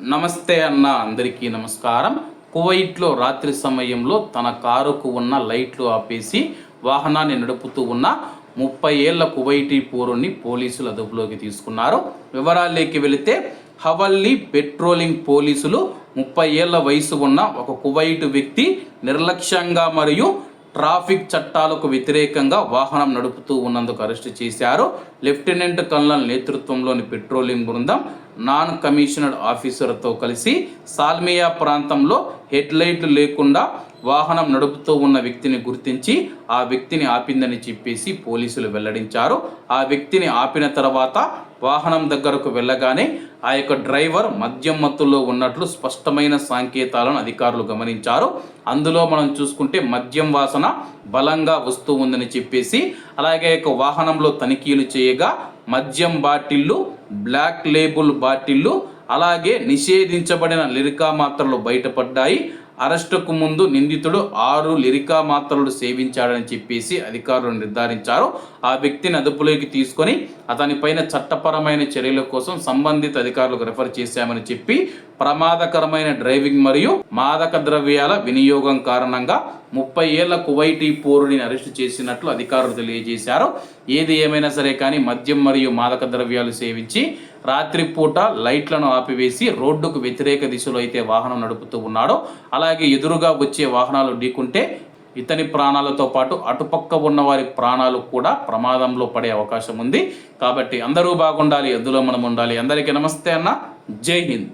నమస్తే అన్న అందరికీ నమస్కారం. కువైట్లో రాత్రి సమయంలో తన కారుకు ఉన్న లైట్లు ఆపేసి వాహనాన్ని నడుపుతూ ఉన్న ముప్పై ఏళ్ళ కువైటీ పౌరుణ్ణి పోలీసులు అదుపులోకి తీసుకున్నారు. వివరాల్లోకి వెళితే హవల్లీ పెట్రోలింగ్ పోలీసులు ముప్పై ఏళ్ళ వయసు ఉన్న ఒక కువైట్ వ్యక్తి నిర్లక్ష్యంగా మరియు ట్రాఫిక్ చట్టాలకు వ్యతిరేకంగా వాహనం నడుపుతూ ఉన్నందుకు అరెస్టు చేశారు. లెఫ్టినెంట్ కల్నల్ నేతృత్వంలోని పెట్రోలింగ్ బృందం నాన్ కమిషనర్డ్ ఆఫీసర్తో కలిసి సాల్మియా ప్రాంతంలో హెడ్ లైట్లు లేకుండా వాహనం నడుపుతూ ఉన్న వ్యక్తిని గుర్తించి ఆ వ్యక్తిని ఆపిందని చెప్పేసి పోలీసులు వెల్లడించారు. ఆ వ్యక్తిని ఆపిన తర్వాత వాహనం దగ్గరకు వెళ్ళగానే ఆ యొక్క డ్రైవర్ మద్యం మత్తులో ఉన్నట్లు స్పష్టమైన సంకేతాలను అధికారులు గమనించారు. అందులో మనం చూసుకుంటే మద్యం వాసన బలంగా వస్తూ ఉందని చెప్పేసి అలాగే యొక్క వాహనంలో తనిఖీలు చేయగా మద్యం బాటిళ్ళు బ్లాక్ లేబుల్ బాటిళ్ళు అలాగే నిషేధించబడిన లిరికా మాత్రలు బయటపడ్డాయి. అరెస్టుకు ముందు నిందితుడు ఆరు లిరికా మాత్రలు సేవించాడని చెప్పేసి అధికారులు నిర్ధారించారు. ఆ వ్యక్తిని అదుపులోకి తీసుకొని అతనిపైన చట్టపరమైన చర్యల కోసం సంబంధిత అధికారులకు రెఫర్ చేశామని చెప్పి ప్రమాదకరమైన డ్రైవింగ్ మరియు మాదక ద్రవ్యాల వినియోగం కారణంగా ముప్పై ఏళ్ళ కువైటీ పౌరుడిని అరెస్టు చేసినట్లు అధికారులు తెలియజేశారు. ఏది ఏమైనా సరే కానీ మద్యం మరియు మాదక ద్రవ్యాలు సేవించి రాత్రిపూట లైట్లను ఆపివేసి రోడ్డుకు వ్యతిరేక దిశలో అయితే వాహనం నడుపుతూ ఉన్నాడో. అలాగే ఎదురుగా వచ్చే వాహనాలు ఢీకుంటే ఇతని ప్రాణాలతో పాటు అటుపక్క ఉన్న వారి ప్రాణాలు కూడా ప్రమాదంలో పడే అవకాశం ఉంది. కాబట్టి అందరూ బాగుండాలి ఎద్దులో మనం ఉండాలి. అందరికీ నమస్తే అన్న. జై హింద్.